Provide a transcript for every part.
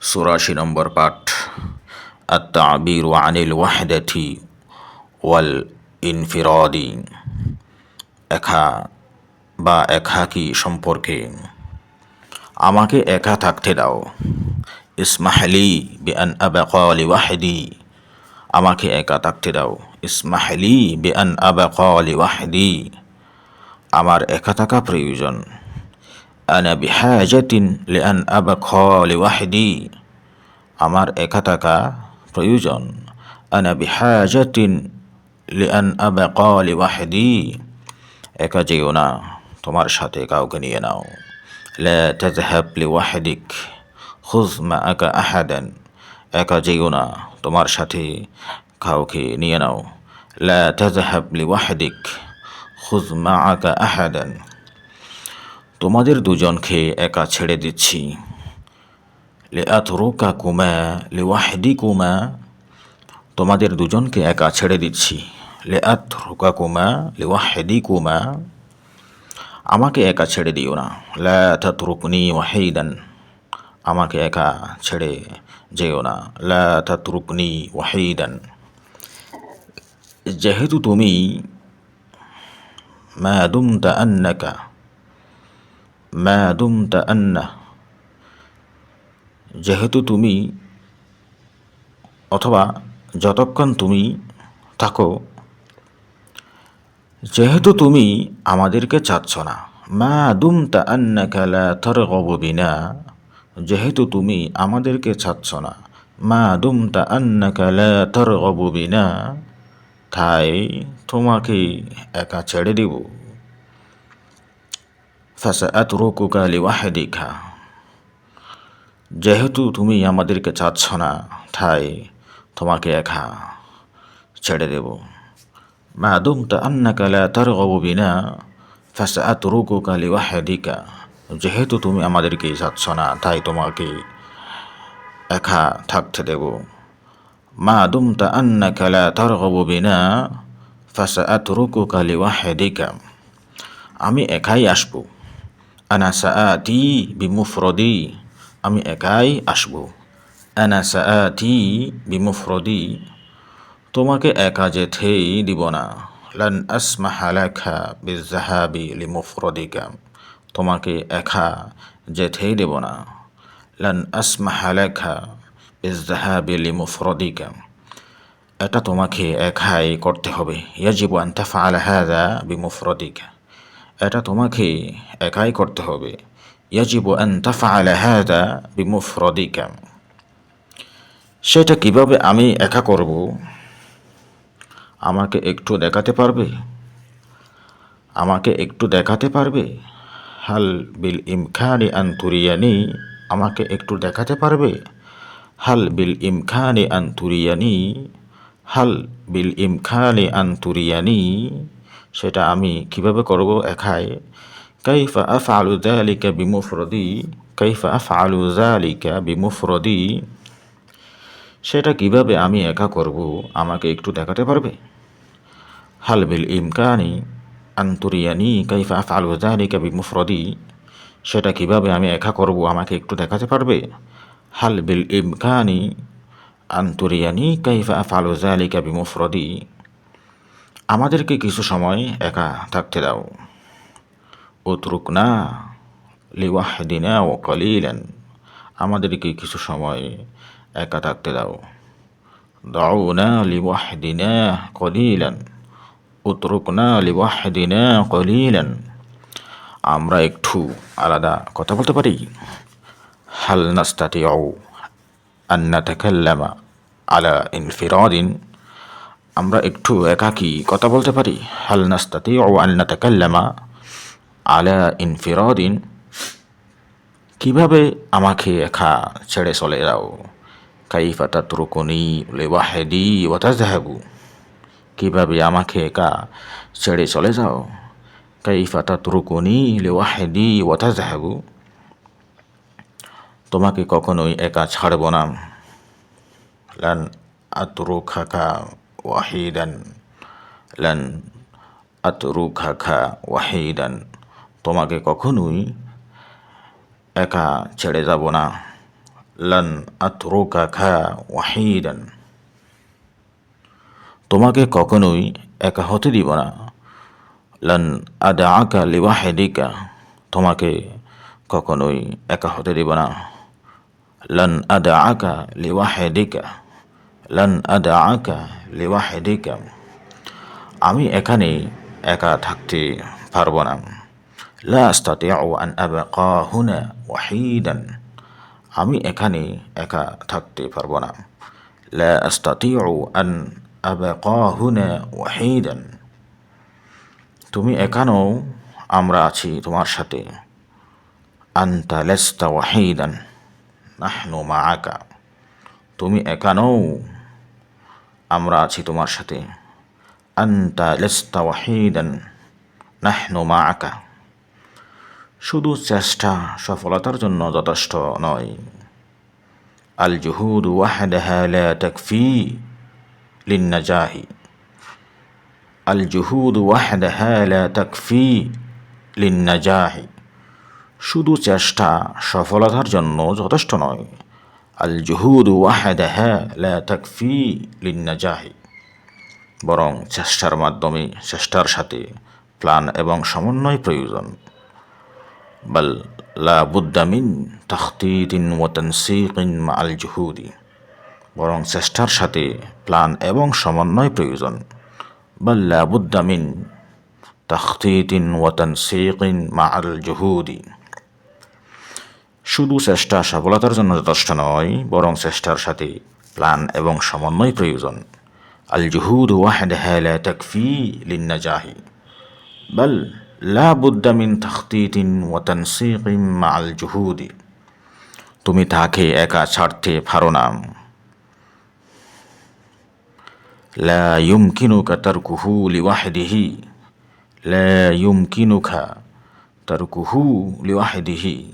চুরাশি নম্বর পাঠ। আত্মির আনিল ওয়াহেদাথি ওয়াল ইনফিরদি। একা বা একাকি সম্পর্কে? আমাকে একা থাকতে দাও। ইসমাহলি বেআন আবাকি ওয়াহেদি আমাকে একা থাকতে দাও। ইসমাহলি বেআন আবাকি ওয়াহেদি আমার একা থাকা প্রয়োজন। أنا بحاجة لأن أبقى لوحدي. أمر إكتاكا فيوجن. أنا بحاجة لأن أبقى لوحدي. إكا جيونا تمر شاتيكا وغنيناو لا تذهب لوحدك. خذ معك أحدا. إكا جيونا تمر شاتي كاوكي نيناو لا تذهب لوحدك. خذ معك أحدا. তোমাদের দুজনকে একা ছেড়ে দিচ্ছি। লে আতরুকা কুমা লিওয়াহদি কুমা তোমাদের দুজনকে একা ছেড়ে দিচ্ছি। লে আতরুকা কুমা লিওয়াহদি কুমা আমাকে একা ছেড়ে দিও না। লা তাতরুকনি ওয়াহিদান, আমাকে একা ছেড়ে যেও না। লা তাতরুকনি ওয়াহিদান, যেহেতু তুমি মা দুমতা আন্নাকা মা দুমতা আন্না। যেহেতু তুমি অথবা যতক্ষণ তুমি থাকো, যেহেতু তুমি আমাদেরকে চাচ্ছ না। মা দুমতা আন্নাকা লা তারগবু বিনা। যেহেতু তুমি আমাদেরকে চাচ্ছ না। মা দুমতা আন্নাকা লা তারগবু বিনা। তাই তোমাকে একা ছেড়ে দেব। ফাসাআতরুকুকা লিওয়াহদিকা। যেহেতু তুমি আমাদেরকে চাচ্ছ না তাই তোমাকে একা ছেড়ে দেব। মা দুমতা আন্নাকা লা তারগবু বিনা ফাসাআতরুকুকা লিওয়াহদিকা। যেহেতু তুমি আমাদেরকে চাচ্ছ না তাই তোমাকে একা থাকতে দেব। মা দুমতা আন্নাকা লা তারগবু বিনা ফাসাআতরুকুকা লিওয়াহদিকা। আমি একাই আসব। আনা সাআতি বিমুফরদি আমি একাই আসব আনা সাআতি বিমুফরদি তোমাকে একা যেতেই দিব না লান আসমাহা লাকা বিজাহাবি লিমুফরদিকা তোমাকে একা যেতেই দেব না লান আসমাহা লাকা বিজাহাবি লিমুফরদিকা এটা তোমাকে একাই করতে হবে ইয়াজিবু আন তাফআল হাযা বিমুফরদিকা এটা তোমাকে একাই করতে হবে। ইয়াজিবু আন তাফআল হাযা বিমুফরদিকা। সেটা কীভাবে আমি একা করব? আমাকে একটু দেখাতে পারবে? আমাকে একটু দেখাতে পারবে? হাল বিল ইমখানি আন্তুরিয়ানি আমাকে একটু দেখাতে পারবে? হাল বিল ইমখানি আন্তুরিয়ানি হাল বিল ইমখানি আন্তুরিয়ানি সেটা আমি কীভাবে করব একাই? কাইফা আফআলু যালিকা বিমুফরদি? কাইফা আফআলু যালিকা বিমুফরদি? সেটা কীভাবে আমি একা করব? আমাকে একটু দেখাতে পারবে? হাল বিল ইমকানি আন্তুরিয়ানি কাইফা আফআলু যালিকা বিমুফরদি? সেটা কীভাবে আমি একা করব? আমাকে একটু দেখাতে পারবে? হাল বিল ইমকানি আন্তুরিয়ানি কাইফা আফআলু যালিকা বিমুফরদি? আমাদেরকে কিছু সময় একা থাকতে দাও। উতরুকনা লিওয়াহদিনা ও কলিলেন। আমাদেরকে কিছু সময় একা থাকতে দাও। দাও দাউনা লিওয়াহদিনা কলিলেন। উতরুকনা লিওয়াহদিনা কলিলেন। আমরা একটু আলাদা কথা বলতে পারি? হাল আন নাতাকাল্লামা আলা ইনফিরাদিন। আমরা একটু একাকী কথা বলতে পারি? হাল নাস্তাতিউ আন নাতাকাল্লামা আলা ইনফিরাদিন। কীভাবে আমাকে একা ছেড়ে চলে যাও? কাইফা তাতরুকুনি লিওয়াহিদি ওয়া তাযহাবু। কীভাবে আমাকে একা ছেড়ে চলে যাও? কাইফা তাতরুকুনি লিওয়াহিদি ওয়া তাযহাবু। তোমাকে কখনোই একা ছাড়ব না। লান আতরুখাকা ওয়াহিদান, লান আতরুখাকা ওয়াহিদান। তোমাকে কখনোই একা ছেড়ে যাব না। লান আতরুকা খা ওয়াহিদান। তোমাকে কখনোই একা হতে দিব না। লান আদা আকা লিওয়াহেদিকা। তোমাকে কখনোই একা হতে দিব না। লান আদা আকা লিওয়াহেদিকা। লান আদা আকা লিওয়াহেদিকা আমি এখানে একা থাকতে পারব না। লা আস্তাতিউ আন আবকা হুনা ওয়াহিদান আমি এখানে একা থাকতে পারব না। লা আস্তাতিউ আন আবকা হুনা ওয়াহিদান তুমি এখানেও আমরা আছি তোমার সাথে। আন্তা লেস্তা ওয়াহিদান নাহনু মাআকা তুমি এখানেও আমরা আছি তোমার সাথে। লেস্তা মাআকা। শুধু চেষ্টা সফলতার জন্য যথেষ্ট নয়। আল জুহুদ ওয়াহদাহা লা আল জুহুদ ওয়াহদাহা লা লিন্নাজাহি। শুধু চেষ্টা সফলতার জন্য যথেষ্ট নয়। আল জুহুদ ওয়াহদাহা লা তাকফি লিন্নাজাহি। বরং চেষ্টার মাধ্যমে, চেষ্টার সাথে প্ল্যান এবং সমন্বয় প্রয়োজন। বাল লা বুদ্দামিন তাখতিন ও তনসিকিন মা আল জুহুদি বরং চেষ্টার সাথে প্ল্যান এবং সমন্বয় প্রয়োজন। বাল লা বুদ্দামিন তনসিকিন মা আল জুহুদি শুধু চেষ্টা সফলতার জন্য যথেষ্ট নয়, বরং চেষ্টার সাথে প্ল্যান এবং সমন্বয় প্রয়োজন। আল জুহুদ ওয়াহেদ হ্যালা তকফি লিন্নাজাহি। বল লা বুদ্দা মিন তখতিন ও তনসিকিম মা আল জুহুদি। তুমি তাকে একা ছাড়তে পারো না। লা ইউমকিনুকা তারকুহু লিওয়াহিদিহি। লা ইউমকিনুকা তারকুহু লিওয়াহিদিহি।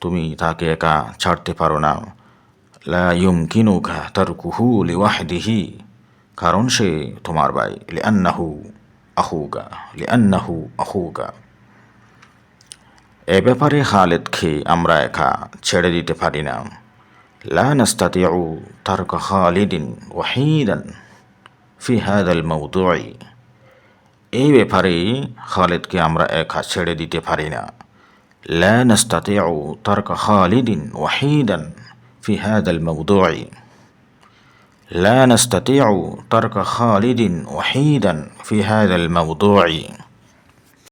তুমি তাকে একা ছাড়তে পারো না। লা ইউমকিনুকা তারকুহু লিওয়াহিদিহি, কারণ সে তোমার ভাই, লিআন্নাহু আহুগা লিআন্নাহু আহুগা। এ ব্যাপারে খালেদকে আমরা একা ছেড়ে দিতে পারি না। লা নাস্তাতিউ তারক খালিদিন ওয়াহিদান ফি হাদাল মৌদুই এই ব্যাপারে খালেদকে আমরা একা ছেড়ে দিতে পারি না। لا نستطيع ترك خالد وحيدا في هذا الموضوع. لا نستطيع ترك خالد وحيدا في هذا الموضوع.